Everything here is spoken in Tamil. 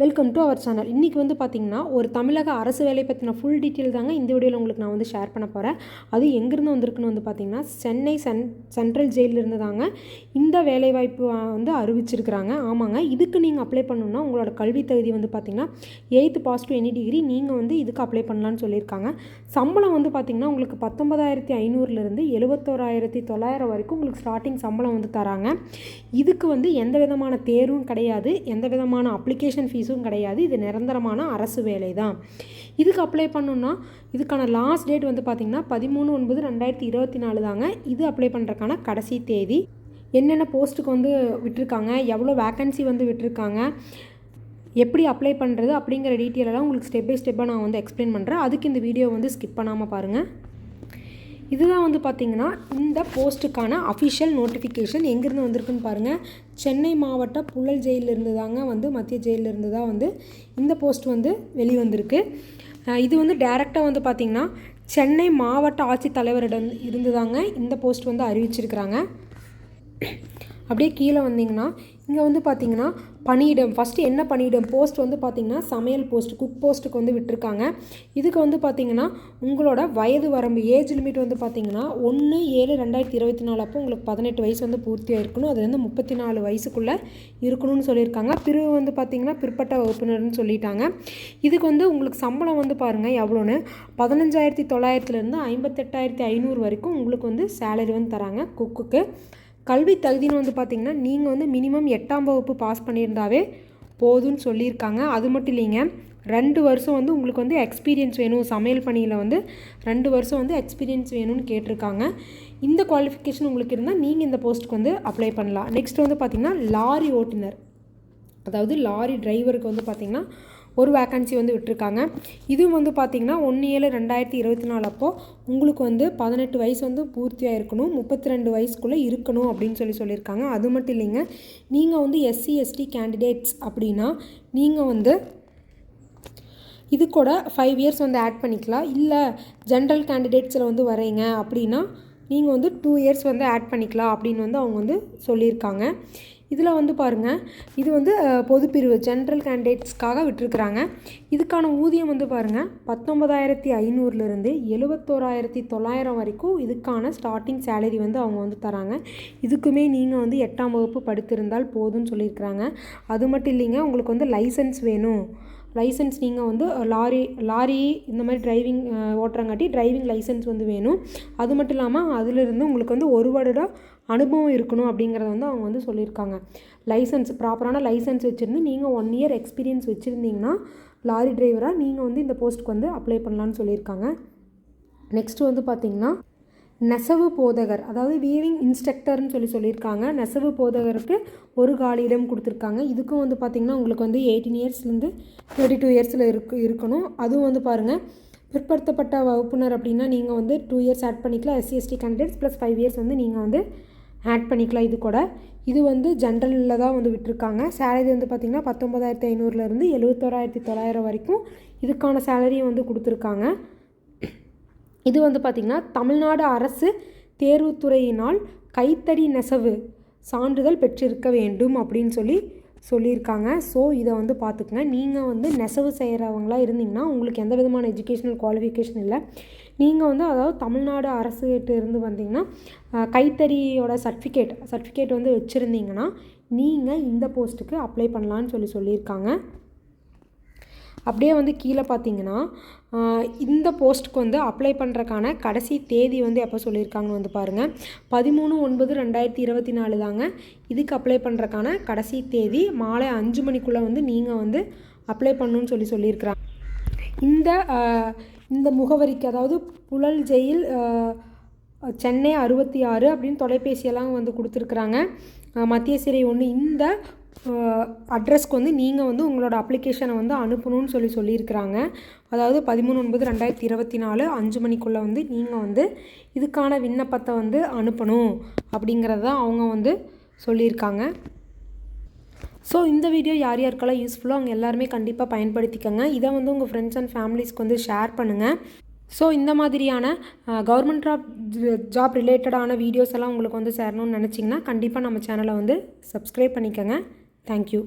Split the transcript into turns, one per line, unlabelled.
வெல்கம் டு அவர் சேனல் இன்றைக்கி வந்து பார்த்திங்கன்னா ஒரு தமிழக அரசு வேலை பற்றின ஃபுல் டீட்டெயில் தாங்க இந்த வீடியோவில் உங்களுக்கு நான் வந்து ஷேர் பண்ண போகிறேன் அது எங்கேருந்து வந்திருக்குன்னு வந்து பார்த்திங்கன்னா சென்னை சென் சென்ட்ரல் ஜெயிலிருந்து தாங்க இந்த வேலைவாய்ப்பு வந்து அறிவிச்சிருக்கிறாங்க. ஆமாங்க. இதுக்கு நீங்கள் அப்ளை பண்ணணுன்னா உங்களோட கல்வி தகுதி வந்து பார்த்திங்கன்னா eighth pass to any degree நீங்கள் வந்து இதுக்கு அப்ளை பண்ணலான்னு சொல்லியிருக்காங்க. சம்பளம் வந்து பார்த்திங்கன்னா உங்களுக்கு பத்தொன்பதாயிரத்தி ஐநூறுலேருந்து எழுபத்தோராயிரத்தி தொள்ளாயிரம் வரைக்கும் உங்களுக்கு ஸ்டார்டிங் சம்பளம் வந்து தராங்க. இதுக்கு வந்து எந்த விதமான தேர்வும் கிடையாது. எந்த விதமான அப்ளிகேஷன் ஃபீஸும் கிடையாது. இது நிரந்தரமான அரசு வேலை தான் இதுக்கு அப்ளை பண்ணணுன்னா இதுக்கான லாஸ்ட் டேட் வந்து பார்த்திங்கன்னா பதிமூணு ஒன்பது ரெண்டாயிரத்தி இருபத்தி நாலு தாங்க. இது அப்ளை பண்ணுறதுக்கான கடைசி தேதி. என்னென்ன போஸ்ட்டுக்கு வந்து விட்டுருக்காங்க? எவ்வளோ வேக்கன்சி வந்து விட்டுருக்காங்க? எப்படி அப்ளை பண்ணுறது அப்படிங்கிற டீட்டெயிலெல்லாம் உங்களுக்கு ஸ்டெப் பை ஸ்டெப்பாக நான் வந்து எக்ஸ்பிளைன் பண்ணுறேன் அதுக்கு இந்த வீடியோ வந்து ஸ்கிப் பண்ணாமல் பாருங்கள் இதுதான் வந்து பார்த்திங்கன்னா இந்த போஸ்ட்டுக்கான அஃபிஷியல் நோட்டிஃபிகேஷன் எங்கேருந்து வந்திருக்குன்னு பாருங்கள் சென்னை மாவட்ட புழல் ஜெயிலிருந்து தாங்க வந்து மத்திய ஜெயிலிருந்து தான் வந்து இந்த போஸ்ட் வந்து வெளிவந்திருக்கு. இது வந்து டைரெக்டாக வந்து பார்த்திங்கன்னா சென்னை மாவட்ட ஆட்சித்தலைவரிடம் இருந்து தாங்க இந்த போஸ்ட் வந்து அறிவிச்சிருக்கிறாங்க. அப்படியே கீழே வந்தீங்கன்னா இங்கே வந்து பார்த்தீங்கன்னா பணியிடம் ஃபஸ்ட்டு என்ன பணியிடம் போஸ்ட் வந்து பார்த்தீங்கன்னா சமையல் போஸ்ட் குக் போஸ்ட்டுக்கு வந்து விட்டுருக்காங்க. இதுக்கு வந்து பார்த்தீங்கன்னா உங்களோட வயது வரம்பு ஏஜ் லிமிட் வந்து பார்த்தீங்கன்னா ஒன்று ஏழு ரெண்டாயிரத்தி இருபத்தி நாலு அப்போ உங்களுக்கு பதினெட்டு வயசு வந்து பூர்த்தியாக இருக்கணும் அது வந்து முப்பத்தி நாலு வயசுக்குள்ளே இருக்கணும்னு சொல்லியிருக்காங்க. பிரிவு வந்து பார்த்தீங்கன்னா பிற்பட்ட வகுப்பினர்னு சொல்லிட்டாங்க. இதுக்கு வந்து உங்களுக்கு சம்பளம் வந்து பாருங்கள் எவ்வளோன்னு? பதினஞ்சாயிரத்தி தொள்ளாயிரத்துலேருந்து ஐம்பத்தெட்டாயிரத்தி ஐநூறு வரைக்கும் உங்களுக்கு வந்து சேலரி வந்து தராங்க குக்குக்கு கல்வி தகுதின்னு வந்து பார்த்திங்கன்னா நீங்கள் வந்து மினிமம் எட்டாம் வகுப்பு பாஸ் பண்ணியிருந்தாவே போதும்னு சொல்லியிருக்காங்க. அது மட்டும் இல்லைங்க ரெண்டு வருஷம் வந்து உங்களுக்கு வந்து எக்ஸ்பீரியன்ஸ் வேணும். சமையல் பணியில் வந்து ரெண்டு வருஷம் வந்து எக்ஸ்பீரியன்ஸ் வேணும்னு கேட்டிருக்காங்க. இந்த குவாலிஃபிகேஷன் உங்களுக்கு இருந்தால் நீங்கள் இந்த போஸ்ட்டுக்கு வந்து அப்ளை பண்ணலாம். நெக்ஸ்ட் வந்து பார்த்திங்கன்னா லாரி ஓட்டுநர். அதாவது லாரி டிரைவருக்கு வந்து பார்த்திங்கன்னா ஒரு வேக்கன்சி வந்து விட்டுருக்காங்க. இதுவும் வந்து பார்த்திங்கன்னா ஒன்று ஏழு ரெண்டாயிரத்தி இருபத்தி நாலு அப்போது உங்களுக்கு வந்து பதினெட்டு வயசு வந்து பூர்த்தியாக இருக்கணும் முப்பத்தி ரெண்டு வயசுக்குள்ளே இருக்கணும் அப்படின்னு சொல்லி சொல்லியிருக்காங்க. அது மட்டும் இல்லைங்க நீங்கள் வந்து எஸ்சி எஸ்டி கேண்டிடேட்ஸ் அப்படின்னா நீங்கள் வந்து இது கூட ஃபைவ் இயர்ஸ் வந்து ஆட் பண்ணிக்கலாம். இல்லை ஜென்ரல் கேண்டிடேட்ஸில் வந்து வரீங்க அப்படின்னா நீங்கள் வந்து டூ இயர்ஸ் வந்து ஆட் பண்ணிக்கலாம் அப்படின்னு வந்து அவங்க வந்து சொல்லியிருக்காங்க. இதில் வந்து பாருங்கள் இது வந்து பொதுப்பிரிவு ஜென்ரல் கேண்டிடேட்ஸ்க்காக விட்டுருக்குறாங்க. இதுக்கான ஊதியம் வந்து பாருங்கள் பத்தொன்பதாயிரத்தி ஐநூறுலேருந்து எழுபத்தோராயிரத்தி தொள்ளாயிரம் வரைக்கும் இதுக்கான ஸ்டார்டிங் சேலரி வந்து அவங்க வந்து தராங்க. இதுக்குமே நீங்கள் வந்து எட்டாம் வகுப்பு படித்திருந்தால் போதும்னு சொல்லியிருக்கிறாங்க. அது மட்டும் இல்லைங்க உங்களுக்கு வந்து லைசன்ஸ் வேணும். லைசன்ஸ் நீங்கள் வந்து லாரி லாரி இந்த மாதிரி டிரைவிங் ஓட்டுறங்காட்டி டிரைவிங் லைசன்ஸ் வந்து வேணும். அது மட்டும் இல்லாமல் அதிலிருந்து உங்களுக்கு வந்து ஒரு வருடம் அனுபவம் இருக்கணும் அப்படிங்கிறத வந்து அவங்க வந்து சொல்லியிருக்காங்க. லைசன்ஸ் ப்ராப்பரான லைசன்ஸ் வச்சுருந்து நீங்கள் ஒன் இயர் எக்ஸ்பீரியன்ஸ் வச்சுருந்தீங்கன்னா லாரி டிரைவராக நீங்கள் வந்து இந்த போஸ்ட்டுக்கு வந்து அப்ளை பண்ணலான்னு சொல்லியிருக்காங்க. நெக்ஸ்ட்டு வந்து பார்த்திங்கன்னா நெசவு போதகர் அதாவது வீவிங் இன்ஸ்ட்ரக்டர்னு சொல்லி சொல்லியிருக்காங்க. நெசவு போதகருக்கு ஒரு காலியிடம் கொடுத்துருக்காங்க. இதுக்கும் வந்து பார்த்திங்கன்னா உங்களுக்கு வந்து எயிட்டீன் இயர்ஸ்லேருந்து தேர்ட்டி டூ இயர்ஸில் இருக்கு இருக்கணும். அதுவும் வந்து பாருங்கள் பிற்படுத்தப்பட்ட வகுப்பினர் அப்படின்னா நீங்கள் வந்து டூ இயர்ஸ் ஆட் பண்ணிக்கலாம். SC ST candidates plus five years வந்து நீங்கள் வந்து ஆட் பண்ணிக்கலாம் இது கூட. இது வந்து ஜென்ரலில் தான் வந்து விட்டுருக்காங்க. சேலரி வந்து பார்த்திங்கன்னா பத்தொம்பதாயிரத்தி ஐநூறுலேருந்து எழுபத்தோராயிரத்தி தொள்ளாயிரம் வரைக்கும் இதுக்கான சேலரியும் வந்து கொடுத்துருக்காங்க. இது வந்து பார்த்திங்கன்னா தமிழ்நாடு அரசு தேர்வுத்துறையினால் கைத்தறி நெசவு சான்றிதழ் பெற்றிருக்க வேண்டும் அப்படின்னு சொல்லி சொல்லியிருக்காங்க. ஸோ இதை வந்து பார்த்துக்குங்க. நீங்கள் வந்து நெசவு செய்கிறவங்களா இருந்தீங்கன்னா உங்களுக்கு எந்த விதமான எஜுகேஷனல் குவாலிஃபிகேஷன் இல்லை. நீங்கள் வந்து அதாவது தமிழ்நாடு அரசுகிட்ட இருந்து வந்தீங்கன்னா கைத்தறியோட சர்டிஃபிகேட் சர்டிஃபிகேட் வந்து வச்சுருந்தீங்கன்னா நீங்கள் இந்த போஸ்ட்டுக்கு அப்ளை பண்ணலான்னு சொல்லி சொல்லியிருக்காங்க. அப்படியே வந்து கீழே பார்த்தீங்கன்னா இந்த போஸ்ட்டுக்கு வந்து அப்ளை பண்ணுறக்கான கடைசி தேதி வந்து எப்போ சொல்லியிருக்காங்கன்னு வந்து பாருங்கள் பதிமூணு ஒன்பது ரெண்டாயிரத்தி இருபத்தி நாலு தாங்க. இதுக்கு அப்ளை பண்ணுறக்கான கடைசி தேதி மாலை அஞ்சு மணிக்குள்ளே வந்து நீங்கள் வந்து அப்ளை பண்ணணும்னு சொல்லி சொல்லியிருக்கிறாங்க. இந்த இந்த முகவரிக்கு அதாவது புழல் ஜெயில் சென்னை அறுபத்தி ஆறு அப்படின்னு தொலைபேசியெல்லாம் வந்து கொடுத்துருக்குறாங்க. மத்திய சிறை ஒன்று. இந்த அட்ரஸ்க்கு வந்து நீங்கள் வந்து உங்களோட அப்ளிகேஷனை வந்து அனுப்பணும்னு சொல்லி சொல்லியிருக்கிறாங்க. அதாவது பதிமூணு ஒன்பது ரெண்டாயிரத்தி இருபத்தி நாலு அஞ்சு மணிக்குள்ளே வந்து நீங்கள் வந்து இதுக்கான விண்ணப்பத்தை வந்து அனுப்பணும் அப்படிங்கிறத அவங்க வந்து சொல்லியிருக்காங்க. ஸோ இந்த வீடியோ யார் யாருக்கெல்லாம் யூஸ்ஃபுல்லோ அவங்க எல்லாருமே கண்டிப்பாக பயன்படுத்திக்கோங்க. இதை வந்து உங்கள் ஃப்ரெண்ட்ஸ் அண்ட் ஃபேமிலிஸ்க்கு வந்து ஷேர் பண்ணுங்கள் ஸோ இந்த மாதிரியான கவர்மெண்ட் ஜாப் ஜாப் ரிலேட்டடான வீடியோஸ் எல்லாம் உங்களுக்கு வந்து சேரணும்னு நினச்சிங்கன்னா கண்டிப்பாக நம்ம சேனலை வந்து சப்ஸ்கிரைப் பண்ணிக்கோங்க. தேங்க்யூ